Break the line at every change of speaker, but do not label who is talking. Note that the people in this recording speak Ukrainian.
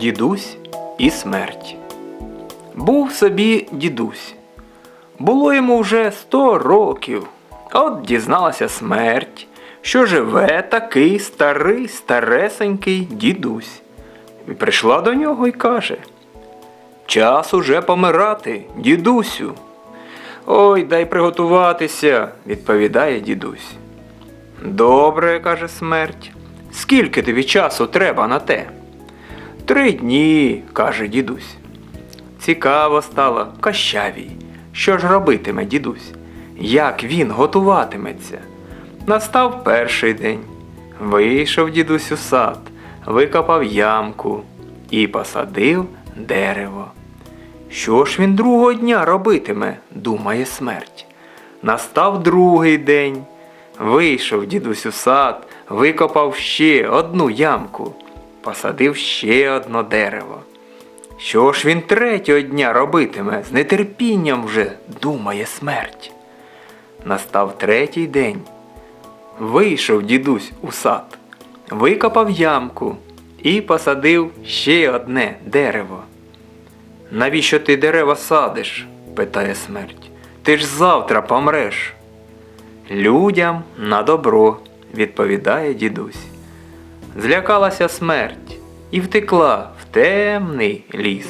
Дідусь і смерть. Був собі дідусь. Було йому вже сто років. От дізналася смерть, що живе такий старий старесенький дідусь. І прийшла до нього і каже: Час уже помирати, дідусю. Ой, дай приготуватися, відповідає дідусь. Добре, каже смерть. Скільки тобі часу треба на те? Три дні, каже дідусь. Цікаво стало кащавій. Що ж робитиме дідусь? Як він готуватиметься? Настав перший день. Вийшов дідусь у сад, викопав ямку і посадив дерево. Що ж він другого дня робитиме, думає смерть. Настав другий день. Вийшов дідусь у сад, викопав ще одну ямку, посадив ще одно дерево. Що ж він третього дня робитиме, з нетерпінням вже думає смерть. Настав третій день. Вийшов дідусь у сад, викопав ямку і посадив ще одне дерево. Навіщо ти дерева садиш? питає смерть. Ти ж завтра помреш. Людям на добро, відповідає дідусь. Злякалася смерть і втекла в темний ліс.